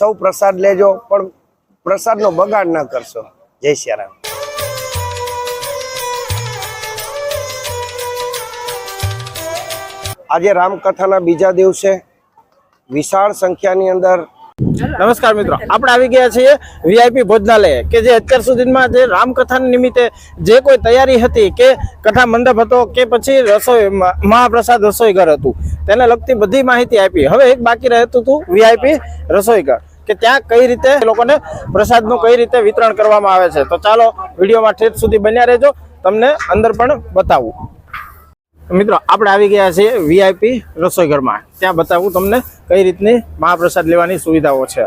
સૌ પ્રસાદ લેજો, પણ પ્રસાદનો બગાડ ન કરશો. જય સિયારામ આજે રામકથાના બીજા દિવસે વિશાળ સંખ્યાની અંદર નમસ્કાર મિત્રો, આપણે આવી ગયા છીએ વીઆઈપી ભોજનાલય, કે જે અત્યાર સુધીમાં જે રામકથા નિમિત્તે જે કોઈ તૈયારી હતી કે કથા મંડપ હતો કે પછી રસોઈ મહાપ્રસાદ રસોઈ ઘર હતું, તેને લગતી બધી માહિતી આપી. હવે એક બાકી રહેતું હતું વીઆઈપી રસોઈ ઘર કે ત્યાં કઈ રીતે લોકોને પ્રસાદનું કઈ રીતે વિતરણ કરવામાં આવે છે. તો ચાલો, વિડીયોમાં ઠેઠ સુધી બન્યા રહેજો. તમને અંદર પણ બતાવું. મિત્રો, આપણે આવી ગયા છીએ વીઆઈપી રસોઈ ઘરમાં ત્યાં બતાવું તમને કઈ રીતની મહાપ્રસાદ લેવાની સુવિધાઓ છે.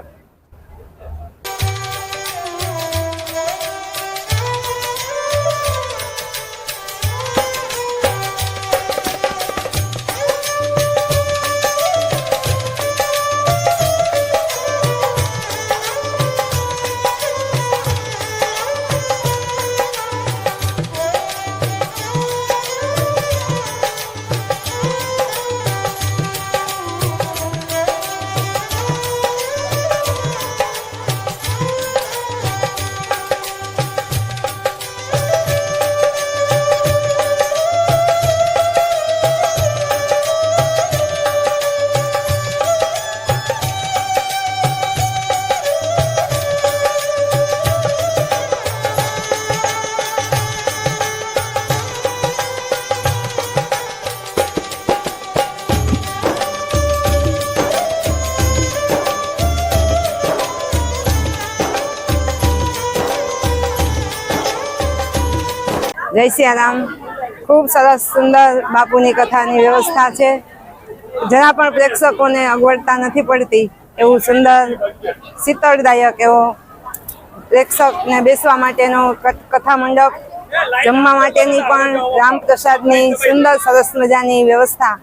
જય સિયારામ. ખૂબ સરસ, સુંદર બાપુની કથાની વ્યવસ્થા છે. જરા પણ પ્રેક્ષકોને અગવડતા નથી પડતી એવું સુંદર, શીતળદાયક એવો પ્રેક્ષકને બેસવા માટેનો કથા મંડપ જમવા માટેની પણ રામપ્રસાદની સુંદર, સરસ મજાની વ્યવસ્થા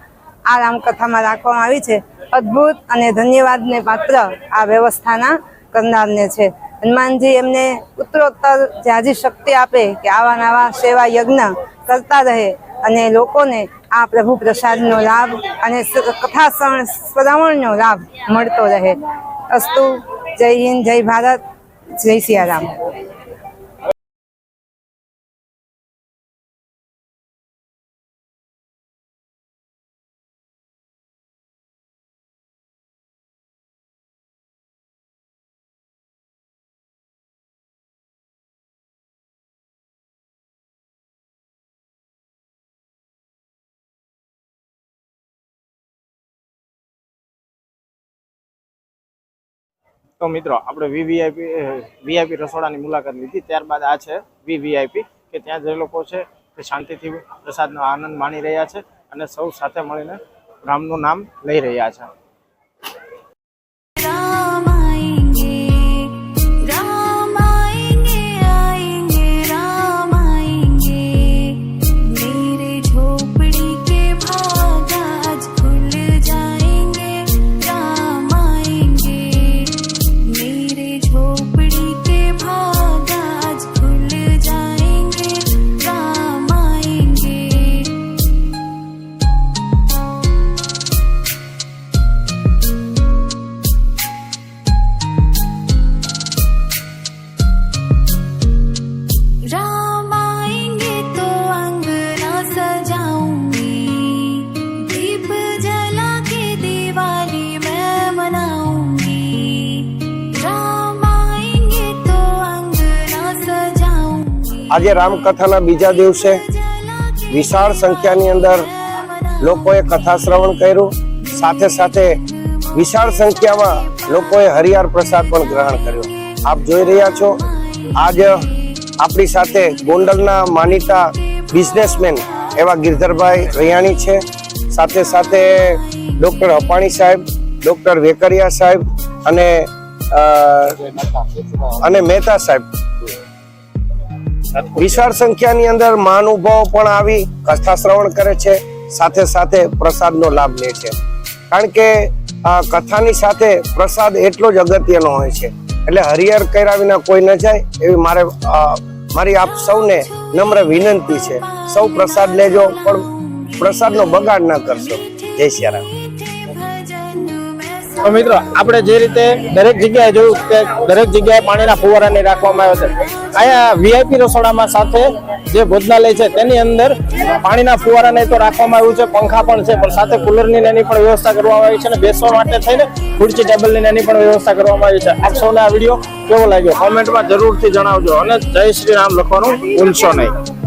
આ રામકથામાં રાખવામાં આવી છે. અદ્ભુત અને ધન્યવાદને પાત્ર આ વ્યવસ્થાના કરનારને છે. હનુમાનજી એમને ઉત્તરોત્તર જાજી શક્તિ આપે કે આવા નવા સેવા યજ્ઞ કરતા રહે અને લોકોને આ પ્રભુ પ્રસાદનો લાભ અને કથા શ્રવણ શ્રવણનો લાભ મળતો રહે. અસ્તુ, જય હિન્દ, જય ભારત, જય સિયારામ. તો મિત્રો, આપણે વીવીઆઈપી વીઆઈપી રસોડાની મુલાકાત લીધી. ત્યારબાદ આ છે વીવીઆઈપી કે ત્યાં જે લોકો છે તે શાંતિથી પ્રસાદનો આનંદ માણી રહ્યા છે અને સૌ સાથે મળીને રામનું નામ લઈ રહ્યા છે. આજે રામકથાના બીજા દિવસે વિશાળ સંખ્યાની અંદર લોકોએ કથા શ્રવણ કર્યું. સાથે સાથે વિશાળ સંખ્યામાં લોકોએ હરિયાર પ્રસાદ પણ ગ્રહણ કર્યો. આપ જોઈ રહ્યા છો, આજ આપણી સાથે ગોંડલના માનીતા બિઝનેસમેન એવા ગિરધરભાઈ રૈયાણી છે. સાથે સાથે ડૉક્ટર હપાણી સાહેબ, ડૉક્ટર વેકરિયા સાહેબ અને અને મહેતા સાહેબ. વિશાળ સંખ્યાની અંદર મહાનુભાવો પણ આવી કથા શ્રવણ કરે છે. સાથે સાથે પ્રસાદનો લાભ લે છે. કારણ કે, આ કથાની સાથે પ્રસાદ એટલો જ અગત્યનો હોય છે. એટલે હરિહર કર્યા વિના કોઈ ન જાય એવી મારે મારી આપ સૌને નમ્ર વિનંતી છે. સૌ પ્રસાદ લેજો, પણ પ્રસાદનો બગાડ ન કરશો. જય સિયારામ તો મિત્રો, આપણે જે રીતે દરેક જગ્યાએ જોયું કે દરેક જગ્યાએ પાણીના ફુવારાને રાખવામાં આવે છે. અહીંયા વીઆઈપી રસોડામાં સાથે જે ભોજનાલય છે, તેની અંદર પાણીના ફુવારાને તો રાખવામાં આવ્યું છે, પંખા પણ છે, પણ સાથે કુલરની નાની પણ વ્યવસ્થા કરવામાં આવી છે અને બેસવા માટે થઈને ખુરશી, ટેબલની નાની પણ વ્યવસ્થા કરવામાં આવી છે. આપ સૌને આ વીડિયો કેવો લાગ્યો? કોમેન્ટમાં જરૂરથી જણાવજો અને જય શ્રી રામ લખવાનું ભૂલશો નહીં.